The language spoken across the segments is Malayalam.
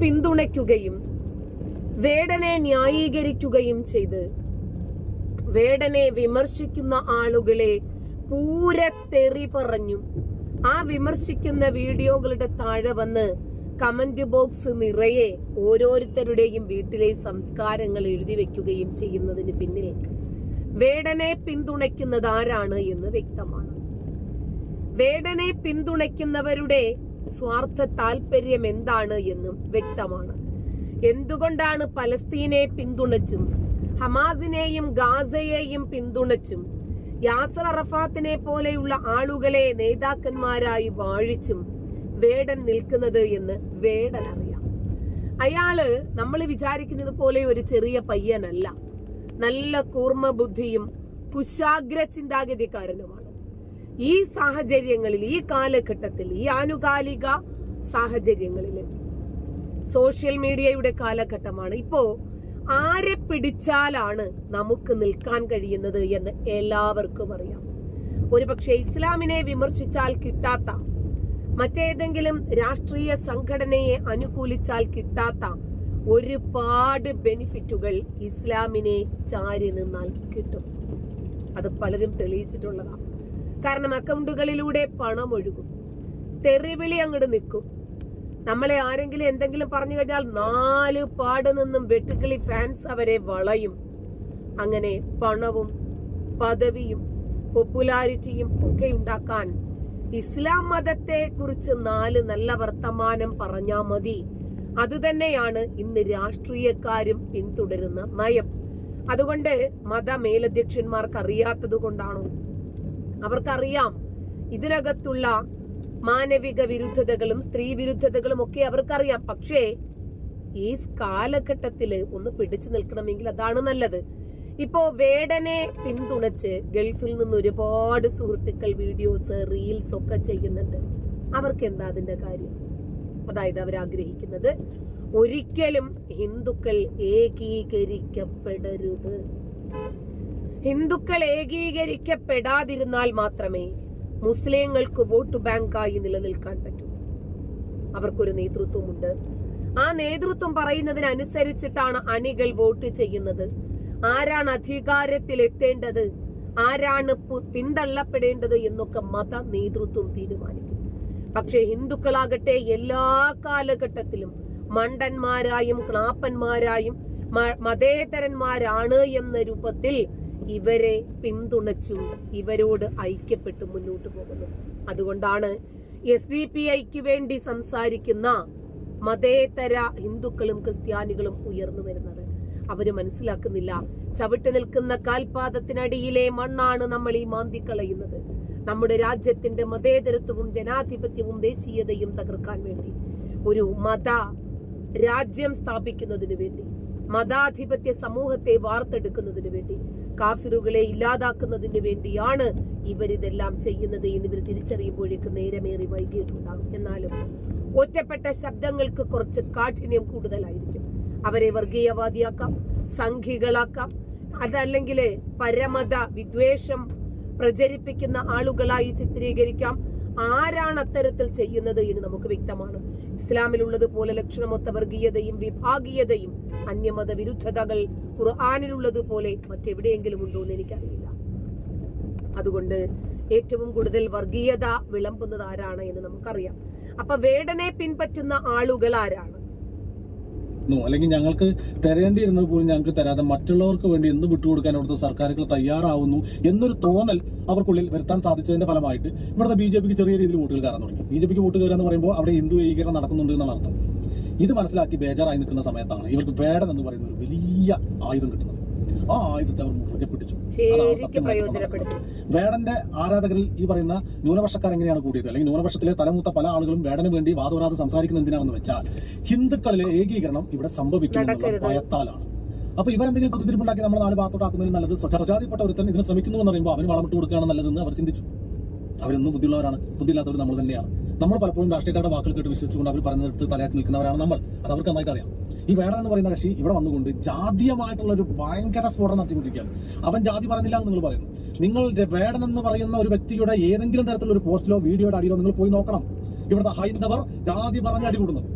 പിന്തുണയ്ക്കുകയും വേടനെ ന്യായീകരിക്കുകയും ചെയ്ത് വേടനെ വിമർശിക്കുന്ന ആളുകളെ പൂരത്തെറി പറഞ്ഞു. ആ വിമർശിക്കുന്ന വീഡിയോകളുടെ താഴെ വന്ന് കമന്റ് ബോക്സ് നിറയെ ഓരോരുത്തരുടെയും വീട്ടിലെ സംസ്കാരങ്ങൾ എഴുതി വെക്കുകയും ചെയ്യുന്നതിന് പിന്നിൽ വേടനെ പിന്തുണയ്ക്കുന്നത് ആരാണ് എന്ന് വ്യക്തമാണ്. വേടനെ പിന്തുണയ്ക്കുന്നവരുടെ സ്വാർത്ഥ താല്പര്യം എന്താണ് എന്നും വ്യക്തമാണ്. എന്തുകൊണ്ടാണ് പലസ്തീനെ പിന്തുണച്ചും ഹമാസിനെയും ഗാസയെയും പിന്തുണച്ചും യാസർ അറഫാത്തിനെ പോലെയുള്ള ആളുകളെ നേതാക്കന്മാരായി വാഴിച്ചും വേടൻ നിൽക്കുന്നത് എന്ന് വേടൻ അറിയാം. അയാൾ നമ്മൾ വിചാരിക്കുന്നത് പോലെ ഒരു ചെറിയ പയ്യനല്ല. നല്ല കൂർമ്മ ബുദ്ധിയും കുശാഗ്ര ചിന്താഗതിക്കാരനുമാണ് ഈ സാഹചര്യങ്ങളിൽ ഈ കാലഘട്ടത്തിൽ ഈ ആനുകാലിക സാഹചര്യങ്ങളിൽ സോഷ്യൽ മീഡിയയുടെ കാലഘട്ടമാണ്. ഇപ്പോ ആരെ പിടിച്ചാലാണ് നമുക്ക് നിൽക്കാൻ കഴിയുന്നത് എന്ന് എല്ലാവർക്കും അറിയാം. ഒരുപക്ഷെ ഇസ്ലാമിനെ വിമർശിച്ചാൽ കിട്ടാത്ത മറ്റേതെങ്കിലും രാഷ്ട്രീയ സംഘടനയെ അനുകൂലിച്ചാൽ കിട്ടാത്ത ഒരുപാട് ബെനിഫിറ്റുകൾ ഇസ്ലാമിനെ ചാരി നിന്നാൽ കിട്ടും. അത് പലരും തെളിയിച്ചിട്ടുള്ളതാണ്. കാരണം അക്കൗണ്ടുകളിലൂടെ പണം ഒഴുകും. തെറിവിളി അങ്ങോട്ട് നിൽക്കും. നമ്മളെ ആരെങ്കിലും എന്തെങ്കിലും പറഞ്ഞു കഴിഞ്ഞാൽ നാല് പാട് നിന്നും വെട്ടുക്കിളി ഫാൻസ് അവരെ വളയും. അങ്ങനെ പണവും പദവിയും പോപ്പുലാരിറ്റിയും ഒക്കെ ഉണ്ടാക്കാൻ ഇസ്ലാം മതത്തെ കുറിച്ച് നാല് നല്ല വർത്തമാനം പറഞ്ഞാ മതി. അത് തന്നെയാണ് ഇന്ന് രാഷ്ട്രീയക്കാരും പിന്തുടരുന്ന നയം. അതുകൊണ്ട് മത മേലധ്യക്ഷന്മാർക്ക് അറിയാത്തത് കൊണ്ടാണോ? അവർക്കറിയാം. ഇതിനകത്തുള്ള മാനവിക വിരുദ്ധതകളും സ്ത്രീ വിരുദ്ധതകളും ഒക്കെ അവർക്കറിയാം. പക്ഷേ ഈ കാലഘട്ടത്തിൽ ഒന്ന് പിടിച്ചു നിൽക്കണമെങ്കിൽ അതാണ് നല്ലത്. ഇപ്പോ വേടനെ പിന്തുണച്ച് ഗൾഫിൽ നിന്ന് ഒരുപാട് സുഹൃത്തുക്കൾ വീഡിയോസ് റീൽസ് ഒക്കെ ചെയ്യുന്നുണ്ട്. അവർക്ക് എന്താ അതിന്റെ കാര്യം? അതായത് അവർ ആഗ്രഹിക്കുന്നത് ഒരിക്കലും ഹിന്ദുക്കൾ ഏകീകരിക്കപ്പെടരുത്. ഹിന്ദുക്കൾ ഏകീകരിക്കപ്പെടാതിരുന്നാൽ മാത്രമേ മുസ്ലിങ്ങൾക്ക് വോട്ട് ബാങ്കായി നിലനിൽക്കാൻ പറ്റൂ. അവർക്കൊരു നേതൃത്വമുണ്ട്. ആ നേതൃത്വം പറയുന്നതിനനുസരിച്ചിട്ടാണ് അണികൾ വോട്ട് ചെയ്യുന്നത്. ആരാണ് അധികാരത്തിൽ എത്തേണ്ടത് ആരാണ് പിന്തള്ളപ്പെടേണ്ടത് എന്നൊക്കെ മത നേതൃത്വം തീരുമാനിക്കും. പക്ഷേ ഹിന്ദുക്കളാകട്ടെ എല്ലാ കാലഘട്ടത്തിലും മണ്ടന്മാരായും ക്ലാപ്പന്മാരായും മതേതരന്മാരാണ് എന്ന രൂപത്തിൽ ഇവരെ പിന്തുണച്ചു ഇവരോട് ഐക്യപ്പെട്ടു മുന്നോട്ട് പോകുന്നു. അതുകൊണ്ടാണ് എസ് ഡി പി ഐക്ക് വേണ്ടി സംസാരിക്കുന്ന മതേതര ഹിന്ദുക്കളും ക്രിസ്ത്യാനികളും ഉയർന്നു വരുന്നത്. അവർ മനസ്സിലാക്കുന്നില്ല ചവിട്ടി നിൽക്കുന്ന കാൽപാദത്തിനടിയിലെ മണ്ണാണ് നമ്മൾ ഈ മാന്തിക്കളയുന്നത്. നമ്മുടെ രാജ്യത്തിന്റെ മതേതരത്വവും ജനാധിപത്യവും ദേശീയതയും തകർക്കാൻ വേണ്ടി ഒരു മത രാജ്യം സ്ഥാപിക്കുന്നതിന് വേണ്ടി മതാധിപത്യ സമൂഹത്തെ വാർത്തെടുക്കുന്നതിന് വേണ്ടി കാഫിറുകളെ ഇല്ലാതാക്കുന്നതിന് വേണ്ടിയാണ് ഇവരിതെല്ലാം ചെയ്യുന്നത് എന്ന് ഇവർ തിരിച്ചറിയുമ്പോഴേക്ക് നേരമേറി വൈകിയിട്ടുണ്ടാകും. എന്നാലും ഒറ്റപ്പെട്ട ശബ്ദങ്ങൾക്ക് കുറച്ച് കാഠിന്യം കൂടുതലായിരിക്കും. അവരെ വർഗീയവാദിയാക്കാം സംഘികളാക്കാം. അതല്ലെങ്കിൽ പരമത വിദ്വേഷം പ്രചരിപ്പിക്കുന്ന ആളുകളായി ചിത്രീകരിക്കാം. ആരാണ് അത്തരത്തിൽ ചെയ്യുന്നത് എന്ന് നമുക്ക് വ്യക്തമാണ്. ഇസ്ലാമിലുള്ളതുപോലെ ലക്ഷണമൊത്ത വർഗീയതയും വിഭാഗീയതയും അന്യമത വിരുദ്ധതകൾ ഖുർആാനിലുള്ളതുപോലെ മറ്റെവിടെയെങ്കിലും ഉണ്ടോ എന്ന് എനിക്കറിയില്ല. അതുകൊണ്ട് ഏറ്റവും കൂടുതൽ വർഗീയത വിളമ്പുന്നത് ആരാണ് എന്ന് നമുക്കറിയാം. അപ്പൊ വേടനെ പിൻപറ്റുന്ന ആളുകൾ ആരാണ്? ന്നു. അല്ലെങ്കിൽ ഞങ്ങൾക്ക് തരേണ്ടിയിരുന്നത് പോലും ഞങ്ങൾക്ക് തരാതെ മറ്റുള്ളവർക്ക് വേണ്ടി എന്ത് വിട്ടുകൊടുക്കാൻ അവിടുത്തെ സർക്കാരുകൾ തയ്യാറാവുന്നു എന്നൊരു തോന്നൽ അവർക്കുള്ളിൽ വരുത്താൻ സാധിച്ചതിന്റെ ഫലമായിട്ട് ഇവിടുത്തെ ബി ജെ പിക്ക് ചെറിയ രീതിയിൽ വോട്ടുകൾ കയറാൻ തുടങ്ങി. ബി ജെ പിക്ക് വോട്ട് കയറുക എന്ന് പറയുമ്പോൾ അവിടെ ഹിന്ദു ഏകീകരണം നടക്കുന്നുണ്ട് എന്നാണ് അർത്ഥം. ഇത് മനസ്സിലാക്കി ബേജാറായി നിൽക്കുന്ന സമയത്താണ് ഇവർക്ക് വേടൻ എന്ന് പറയുന്ന ഒരു വലിയ ആയുധം കിട്ടുന്നത്. ആ ആയുധത്തെ അവർ മുറുകെ പിടിച്ചു വേടന്റെ ആരാധകരിൽ ഈ പറയുന്ന ന്യൂനപക്ഷക്കാർ എങ്ങനെയാണ് കൂടിയത്? അല്ലെങ്കിൽ ന്യൂനപക്ഷത്തിലെ തലമൂത്ത പല ആളുകളും വേടന് വേണ്ടി വാദവരാതെ സംസാരിക്കുന്ന എന്തിനാണെന്ന് വെച്ചാൽ ഹിന്ദുക്കളിലെ ഏകീകരണം ഇവിടെ സംഭവിക്കുന്നത്. ഭയത്താലാണ്. അപ്പൊ ഇവരെന്തെങ്കിലും കുത്തിരിപ്പുണ്ടാക്കി നമ്മൾ നാല് ഭാഗത്തോട്ടാക്കുന്നതിന് നല്ലത് സ്വജ- സ്വജാതിപ്പെട്ട ഒരുത്തൻ ഇതിന് ശ്രമിക്കുന്നു എന്ന് പറയുമ്പോൾ അവന് വളമിട്ട് കൊടുക്കുകയാണ് നല്ലതെന്ന് അവർ ചിന്തിച്ചു. അവരെന്നും ബുദ്ധിയുള്ളവരാണ്. ബുദ്ധിയില്ലാത്തവർ നമ്മൾ തന്നെയാണ്. നമ്മൾ പലപ്പോഴും രാഷ്ട്രീയക്കാരുടെ വാക്കുകൾ കേട്ട് വിശ്വസിച്ചുകൊണ്ട് അവർ പറഞ്ഞെടുത്ത് തലയാട്ടി നിൽക്കുന്നവരാണ് നമ്മൾ. അത് അവർക്ക് നന്നായിട്ട് അറിയാം. ഈ വേടൻ എന്ന് പറയുന്ന കക്ഷി ഇവിടെ വന്നുകൊണ്ട് ജാതീയമായിട്ടുള്ള ഒരു ഭയങ്കര സ്ഫോടനം നടത്തിക്കൊണ്ടിരിക്കുകയാണ്. അവൻ ജാതി പറഞ്ഞില്ല എന്ന് നിങ്ങൾ പറയുന്നു. നിങ്ങൾ വേടൻ എന്ന് പറയുന്ന ഒരു വ്യക്തിയുടെ ഏതെങ്കിലും തരത്തിലുള്ള ഒരു പോസ്റ്റിലോ വീഡിയോയുടെ അടിയിലോ നിങ്ങൾ പോയി നോക്കണം. ഇവിടുത്തെ ഹൈന്ദവർ ജാതി പറഞ്ഞ് അടി കൂടുന്നത്.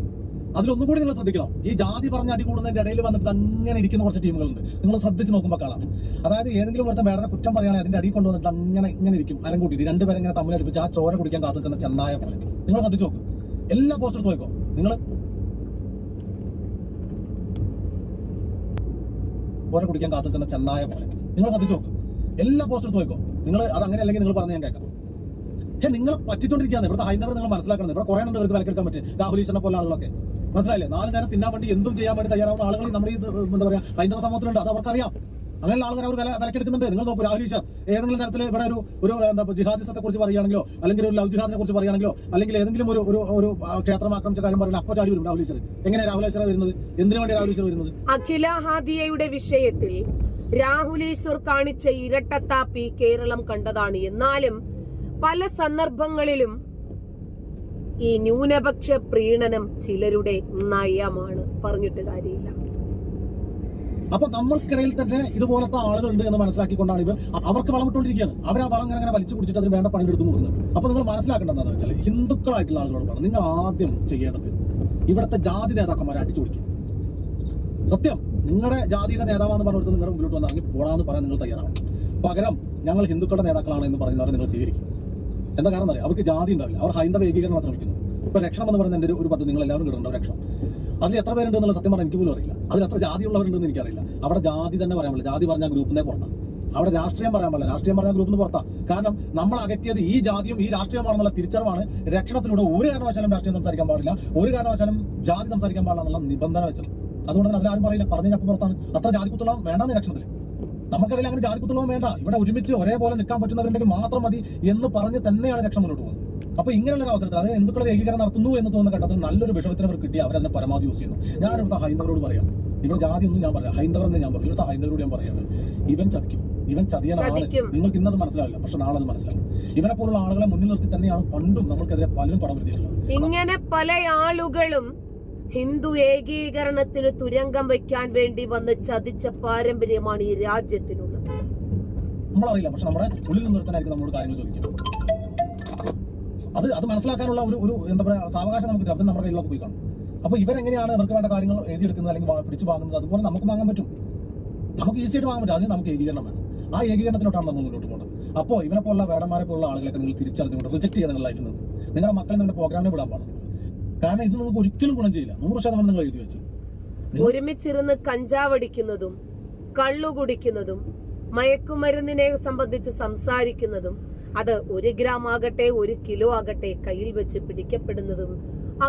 അതിലൊന്നും കൂടി നിങ്ങൾ ശ്രദ്ധിക്കണം. ഈ ജാതി പറഞ്ഞ അടി കൂടുന്നതിന്റെ ഇടയിൽ വന്നിട്ട് അങ്ങനെ ഇരിക്കുന്ന കുറച്ച് ടീമുകളുണ്ട്. നിങ്ങൾ ശ്രദ്ധിച്ച് നോക്കുമ്പോൾ കാണാം. അതായത് ഏതെങ്കിലും ഒരുത്തൻ വേടനെ കുറ്റം പറയുകയാണെങ്കിൽ അതിന്റെ അടി കൊണ്ടുവന്നിട്ട് അങ്ങനെ ഇങ്ങനെ ഇരിക്കും. അരം കൂട്ടിയിട്ട് രണ്ടുപേരെ ഇങ്ങനെ തമ്മിലടിപ്പിച്ച് ആ ചോര കുടിക്കാൻ കാത്തുക്കുന്ന ചെന്നായ പോലെ. നിങ്ങൾ ശ്രദ്ധിച്ച് നോക്കും. എല്ലാ പോസ്റ്റർ നോക്കോ നിങ്ങൾ ചോര കുടിക്കാൻ കാത്തിക്കുന്ന ചെന്നായ പോലെ. നിങ്ങൾ ശ്രദ്ധിച്ചു നോക്കും. എല്ലാ പോസ്റ്റർ നോക്കോ നിങ്ങൾ അത് അങ്ങനെ അല്ലെങ്കിൽ നിങ്ങൾ പറഞ്ഞ് ഞാൻ കേൾക്കാം. ഏഹ് നിങ്ങൾ പറ്റിച്ചോണ്ടിരിക്കുകയാണ്. ഇവിടുത്തെ ഹൈന്ദവർ നിങ്ങൾ മനസ്സിലാക്കണം ഇവിടെ കുറെ ഉണ്ട് ഇവർക്ക് വിലക്കെടുക്കാൻ പറ്റും രാഹുൽ ഈശ്വരനെ പോലെ ആളുകളൊക്കെ. മനസ്സിലായില്ലേ? നാല് നേരം തിന്നാൻ വേണ്ടി എന്തും ചെയ്യാൻ വേണ്ടി തയ്യാറാവുന്ന ആളുകൾ നമ്മുടെ ഈ എന്താ പറയാ ഹൈന്ദവ സമൂഹത്തിലുണ്ട്. അത് അവർക്കറിയാം. അങ്ങനെയുള്ള ആളുകൾ അവർ വില വിലക്കെടുക്കുന്നുണ്ട്. നിങ്ങൾ നോക്കൂ രാഹുൽ ഈശ്വർ ഏതെങ്കിലും തരത്തിൽ ഇവിടെ ഒരു ഒരു എന്താ ജിഹാദിസത്തെ കുറിച്ച് പറയുകയാണെങ്കിലോ അല്ലെങ്കിൽ ഒരു ലവ് ജിഹാദിനെ കുറിച്ച് പറയുകയാണെങ്കിലോ അല്ലെങ്കിൽ ഏതെങ്കിലും ഒരു ഒരു ഒരു ക്ഷേത്രം ആക്രമിച്ച കാര്യം പറയുന്നത് അപ്പൊ ചാടി വരും രാഹുൽ ഈശ്വർ. എങ്ങനെ രാഹുൽ ഈശ്വർ വരുന്നത്? എന്തിനു വേണ്ടി രാഹുൽ ഈശ്വർ വരുന്നത്? അഖില ഹാദിയയുടെ വിഷയത്തിൽ രാഹുലേശ്വർ കാണിച്ച ഇരട്ടത്താപ്പി കേരളം കണ്ടതാണ്. എന്നാലും പല സന്ദർഭങ്ങളിലും ഈ ന്യൂനപക്ഷ പ്രീണനം ചിലരുടെ നയമാണ്. പറഞ്ഞിട്ട് കാര്യമില്ല. അപ്പൊ നമ്മൾക്കിടയിൽ തന്നെ ഇതുപോലത്തെ ആളുകളുണ്ട് എന്ന് മനസ്സിലാക്കിക്കൊണ്ടാണ് ഇവർ അവർക്ക് വളം ഇട്ടുകൊണ്ടിരിക്കുകയാണ് അവർ ആ വളം അങ്ങനെ അങ്ങനെ വലിച്ചു കുടിച്ചിട്ട് അതിന് വേണ്ട പണിയെടുത്ത് കൊടുക്കുന്നത് അപ്പൊ നിങ്ങൾ മനസ്സിലാക്കേണ്ടത് എന്താണെന്ന് വെച്ചാൽ ഹിന്ദുക്കളായിട്ടുള്ള ആളുകളോട് പറഞ്ഞു നിങ്ങൾ ആദ്യം ചെയ്യേണ്ടത് ഇവിടുത്തെ ജാതി നേതാക്കന്മാരെ അടിച്ചു സത്യം. നിങ്ങളുടെ ജാതിയുടെ നേതാവാന്ന് പറഞ്ഞിട്ട് നിങ്ങളുടെ മുമ്പിലോട്ട് വന്ന് ഇറങ്ങി പോടാന്ന് പറയാൻ നിങ്ങൾ തയ്യാറാണ് പകരം ഞങ്ങൾ ഹിന്ദുക്കളുടെ നേതാക്കളാണ് എന്ന് പറയുന്നവരെ നിങ്ങൾ സ്വീകരിക്കും. എന്താ കാരണം അറിയാം? അവർക്ക് ജാതി ഉണ്ടാവില്ല. അവർ ഹൈന്ദവ ഏകീകരണം ശ്രമിക്കുന്നു ഇപ്പൊ രക്ഷണം എന്ന് പറയുന്ന എന്റെ ഒരു പദ്ധതി നിങ്ങൾ എല്ലാവരും കിട്ടുന്നുണ്ട് രക്ഷണം. അതിൽ എത്ര പേരുണ്ടെന്നുള്ള സത്യം പറഞ്ഞാൽ എനിക്ക് പോലും അറിയില്ല. അതിൽ എത്ര ജാതി ഉള്ളവരുണ്ടെന്ന് എനിക്കറിയില്ല. അവിടെ ജാതി തന്നെ പറയാൻ പറ്റില്ല. ജാതി പറഞ്ഞാൽ ഗ്രൂപ്പിനെ പുറത്താണ് അവിടെ രാഷ്ട്രീയം പറയാൻ പറ്റില്ല. രാഷ്ട്രീയം പറഞ്ഞാൽ ഗ്രൂപ്പിന് പുറത്താ. കാരണം നമ്മൾ അകറ്റിയത് ഈ ജാതിയും ഈ രാഷ്ട്രീയമാണെന്നുള്ള തിരിച്ചറിവാണ്. രക്ഷണത്തിലൂടെ ഒരു കാരണവശാലും രാഷ്ട്രീയം സംസാരിക്കാൻ പാടില്ല. ഒരു കാരണവശാലും ജാതി സംസാരിക്കാൻ പാടില്ല എന്നുള്ള നിബന്ധന വെച്ചത് അതുകൊണ്ട് തന്നെ അതിലാരും പറയില്ല. പറഞ്ഞു അപ്പം പുറത്താണ്. അത്ര ജാതി കുത്തുള്ള വേണ്ടെന്ന് രക്ഷണത്തിൽ. നമുക്കറിയില്ല അങ്ങനെ ജാതി കുത്തുള്ളവും വേണ്ട. ഇവിടെ ഒരുമിച്ച് ഒരേപോലെ നിൽക്കാൻ പറ്റുന്നവരുണ്ടെങ്കിൽ മാത്രം മതി എന്ന് പറഞ്ഞ് തന്നെയാണ് രക്ഷ മുന്നോട്ട് പോകുന്നത്. അപ്പൊ ഇങ്ങനെയുള്ള ഒരു അവസരത്തിൽ അതായത് എന്തുക്കളുടെ ഏകീകരണം നടത്തുന്നു എന്ന് തോന്നുന്ന ഘട്ടത്തിൽ നല്ലൊരു വിഷമത്തിന് അവർ കിട്ടി അവരതിനെ പരമാവധി യൂസ് ചെയ്യുന്നു. ഞാൻ ഇവിടുത്തെ ഹൈന്ദവരോട് പറയാം. ഇവിടെ ജാതി ഒന്നും ഞാൻ പറയാം ഹൈന്ദവർ എന്ന് ഞാൻ പറയും. ഇവിടുത്തെ ഹൈന്ദവരോട് ഞാൻ പറയാണ് ഇവൻ ചതിക്കും. ഇവൻ ചതിയനാണ്. നിങ്ങൾക്ക് ഇന്നത് മനസ്സിലാവില്ല. പക്ഷെ നാളെ അത് മനസ്സിലാവും. ഇവനെ പോലുള്ള ആളുകളെ മുന്നിൽ നിർത്തി തന്നെയാണ് പണ്ടും നമ്മൾക്കെതിരെ പലരും പടം വരുത്തിയിട്ടുള്ളത് ഇങ്ങനെ പല ആളുകളും ഹിന്ദു ഏകീകരണത്തിന് തുരങ്കം വയ്ക്കാൻ വേണ്ടി വന്ന് ചതിച്ച പാരമ്പര്യമാണ് ഈ രാജ്യത്തിനുള്ളത്. നമ്മളറിയില്ല. പക്ഷെ നമ്മുടെ ഉള്ളിൽ നിന്നിടത്താനായിരിക്കും നമ്മളോട് കാര്യങ്ങൾ ചോദിക്കുക. അത് അത് മനസ്സിലാക്കാനുള്ള ഒരു ഒരു എന്താ പറയുക സാവകാശം നമുക്ക് കിട്ടും. അത് നമ്മുടെ കയ്യിലൊക്കെ പോയി കാണും. അപ്പൊ ഇവരെങ്ങനെയാണ് അവർക്ക് വേണ്ട കാര്യങ്ങൾ എഴുതിയെടുക്കുന്നത് അല്ലെങ്കിൽ പിടിച്ചു വാങ്ങുന്നത്? അതുപോലെ നമുക്ക് വാങ്ങാൻ പറ്റും. നമുക്ക് ഈസി ആയിട്ട് വാങ്ങാൻ പറ്റും. അതിന് നമുക്ക് ഏകീകരണം വേണം. ആ ഏകീകരണത്തിലോട്ടാണ് നമ്മൾ മുന്നോട്ട് പോകുന്നത് അപ്പോൾ ഇവരെ പോലുള്ള വേടന്മാരെ പോലുള്ള ആളുകളൊക്കെ നിങ്ങൾ തിരിച്ചറിഞ്ഞുകൊണ്ട് റിജക്ട് ചെയ്യുക നിങ്ങളുടെ ലൈഫിൽ നിന്ന്. നിങ്ങളുടെ മക്കളെ നിങ്ങളുടെ പ്രോഗ്രാമിനെ വിടാൻ പാടില്ല. കാരണം ഇത് നിങ്ങൾക്ക് ഒരിക്കലും ഗുണം ചെയ്യില്ല. നൂറ് ശതമാനം നിങ്ങൾ എഴുതി വെച്ചു. ഒരുമിച്ചിരുന്ന് കഞ്ചാവടിക്കുന്നതും കള്ളു കുടിക്കുന്നതും മയക്കുമരുന്നിനെ സംബന്ധിച്ച് സംസാരിക്കുന്നതും അത് ഒരു ഗ്രാം ആകട്ടെ ഒരു കിലോ ആകട്ടെ കയ്യിൽ വെച്ച് പിടിക്കപ്പെടുന്നതും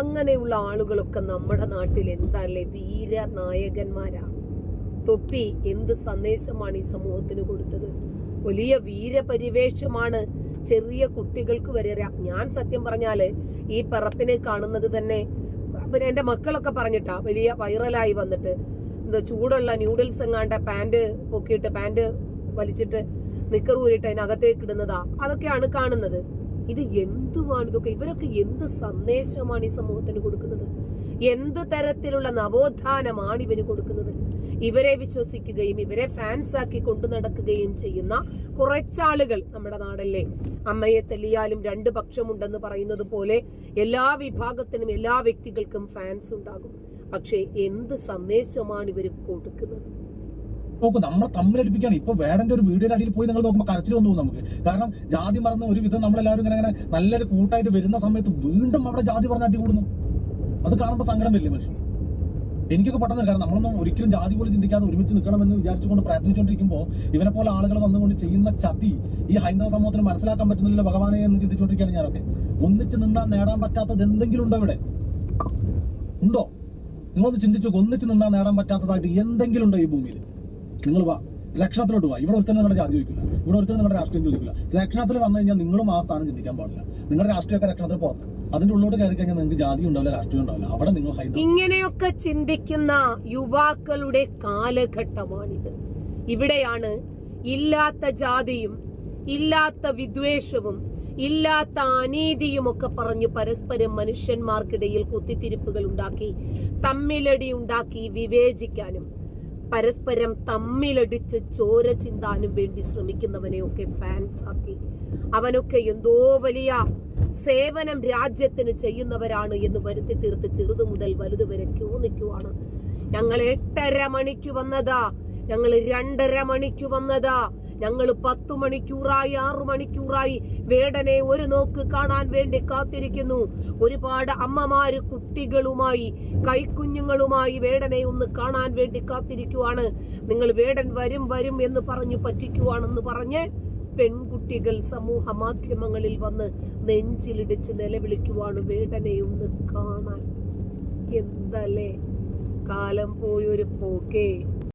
അങ്ങനെയുള്ള ആളുകളൊക്കെ നമ്മുടെ നാട്ടിൽ എന്താല്ലേ വീര നായകന്മാരാ. തൊപ്പി എന്ത് സന്ദേശമാണ് ഈ സമൂഹത്തിന് കൊടുത്തത്? വലിയ വീരപരിവേഷമാണ് ചെറിയ കുട്ടികൾക്ക് വരെ അറിയാം. ഞാൻ സത്യം പറഞ്ഞാൽ ഈ പിറപ്പിനെ കാണുന്നത് തന്നെ പിന്നെ എന്റെ മക്കളൊക്കെ പറഞ്ഞിട്ടാ വലിയ വൈറലായി വന്നിട്ട്. എന്താ ചൂടുള്ള ന്യൂഡിൽസ് എങ്ങാണ്ട പാന്റ് പൊക്കിയിട്ട് പാന്റ് വലിച്ചിട്ട് നിക്കർ ഊരിട്ട് അതിനകത്തേക്ക് ഇടുന്നതാ അതൊക്കെയാണ് കാണുന്നത്. ഇത് എന്തുമാണ് ഇതൊക്കെ? ഇവരൊക്കെ എന്ത് സന്ദേശമാണ് ഈ സമൂഹത്തിന് കൊടുക്കുന്നത്? എന്ത് തരത്തിലുള്ള നവോത്ഥാനമാണ് ഇവന് കൊടുക്കുന്നത്? ഇവരെ വിശ്വസിക്കുകയും ഇവരെ ഫാൻസ് ആക്കി കൊണ്ടു നടക്കുകയും ചെയ്യുന്ന കുറച്ചാളുകൾ നമ്മുടെ നാടല്ലേ? അമ്മയെ തെല്ലിയാലും രണ്ട് പക്ഷമുണ്ടെന്ന് പറയുന്നത് പോലെ എല്ലാ വിഭാഗത്തിനും എല്ലാ വ്യക്തികൾക്കും ഫാൻസ് ഉണ്ടാകും. പക്ഷേ എന്ത് സന്ദേശമാണ് ഇവർ കൊടുക്കുന്നത്? നോക്കൂ നമ്മളെ തമ്മിലടിപ്പിക്കുകയാണ്. ഇപ്പൊ വേടന്റെ ഒരു വീടിന്റെ അടിയിൽ പോയി നിങ്ങൾ നോക്കുമ്പോൾ കരച്ചിൽ വന്നു നമുക്ക്. കാരണം ജാതി മറന്ന് ഒരു വിധം നമ്മളെല്ലാവരും ഇങ്ങനെ ഇങ്ങനെ നല്ലൊരു കൂട്ടായിട്ട് വരുന്ന സമയത്ത് വീണ്ടും അവിടെ ജാതി പറഞ്ഞ് അടി കൂടുന്നു. അത് കാണുമ്പോൾ സങ്കടം വലിയ മനുഷ്യൻ എനിക്കൊക്കെ പെട്ടെന്ന് കാരണം നമ്മളൊന്നും ഒരിക്കലും ജാതി പോലും ചിന്തിക്കാതെ ഒരുമിച്ച് നിൽക്കണമെന്ന് വിചാരിച്ചുകൊണ്ട് പ്രയത്നിച്ചുകൊണ്ടിരിക്കുമ്പോൾ ഇവനെ പോലെ ആളുകൾ വന്നുകൊണ്ട് ചെയ്യുന്ന ചതി ഈ ഹൈന്ദവ സമൂഹത്തിന് മനസ്സിലാക്കാൻ പറ്റുന്നില്ല ഭഗവാനെ എന്ന് ചിന്തിച്ചുകൊണ്ടിരിക്കുകയാണ് ഞാനൊക്കെ. ഒന്നിച്ച് നിന്നാൽ നേടാൻ പറ്റാത്തത് എന്തെങ്കിലും ഉണ്ടോ ഇവിടെ? ഉണ്ടോ? നിങ്ങളൊന്ന് ചിന്തിച്ചു ഒന്നിച്ച് നിന്നാൽ നേടാൻ പറ്റാത്തതായിട്ട് എന്തെങ്കിലും ഉണ്ടോ ഈ ഭൂമിയിൽ? നിങ്ങൾ വാ. ലക്ഷണത്തിലോട്ട് പോവാ ഇവിടെ ഒരുത്തരം നിങ്ങളുടെ ജാതി ചോദിക്കില്ല. ഇവിടെ ഒരുത്തരം നിങ്ങളുടെ രാഷ്ട്രീയം ചോദിക്കില്ല. ലക്ഷണത്തിൽ വന്നു കഴിഞ്ഞാൽ നിങ്ങളും ആ സ്ഥാനം ചിന്തിക്കാൻ പാടില്ല. നിങ്ങളുടെ രാഷ്ട്രീയമൊക്കെ ലക്ഷണത്തിൽ പുറത്ത്. അതിന്റെ ഉള്ളോട്ട് കയറി കഴിഞ്ഞാൽ നിങ്ങൾക്ക് ജാതി ഉണ്ടാവില്ല രാഷ്ട്രീയം ഉണ്ടാവില്ല. അവിടെ നിങ്ങൾ ഇങ്ങനെയൊക്കെ ചിന്തിക്കുന്ന യുവാക്കളുടെ കാലഘട്ടമാണിത്. ഇവിടെയാണ് ഇല്ലാത്ത ജാതിയും ഇല്ലാത്ത വിദ്വേഷവും ഇല്ലാത്ത അനീതിയും ഒക്കെ പറഞ്ഞ് പരസ്പരം മനുഷ്യന്മാർക്കിടയിൽ കുത്തിത്തിരിപ്പുകൾ ഉണ്ടാക്കി തമ്മിലടി ഉണ്ടാക്കി വിവേചിക്കാനും പരസ്പരം തമ്മിലടിച്ച് ചോര ചിന്താനും വേണ്ടി ശ്രമിക്കുന്നവനെയൊക്കെ ഫാൻസ് ആക്കി. അവനൊക്കെ എന്തോ വലിയ സേവനം രാജ്യത്തിന് ചെയ്യുന്നവരാണ് എന്ന് വരുത്തി തീർത്ത് ചെറുതു മുതൽ വലുത് വരെ ക്യൂ നിൽക്കുവാണ്. ഞങ്ങൾ എട്ടര മണിക്ക് വന്നതാ. ഞങ്ങൾ രണ്ടര മണിക്ക് വന്നതാ. ഞങ്ങൾ പത്തു മണിക്കൂറായി ആറു മണിക്കൂറായി വേടനെ ഒരു നോക്ക് കാണാൻ വേണ്ടി കാത്തിരിക്കുന്നു. ഒരുപാട് അമ്മമാര് കുട്ടികളുമായി കൈക്കുഞ്ഞുങ്ങളുമായി വേടനെ ഒന്ന് കാണാൻ വേണ്ടി കാത്തിരിക്കുവാണ്. നിങ്ങൾ വേടൻ വരും വരും എന്ന് പറഞ്ഞു പറ്റിക്കുവാണെന്ന് പറഞ്ഞ് പെൺകുട്ടികൾ സമൂഹ മാധ്യമങ്ങളിൽ വന്ന് നെഞ്ചിലിടിച്ച് നിലവിളിക്കുവാണ് വേടനെ ഒന്ന് കാണാൻ. എന്തല്ലേ? കാലം പോയൊരു പോക്കേ.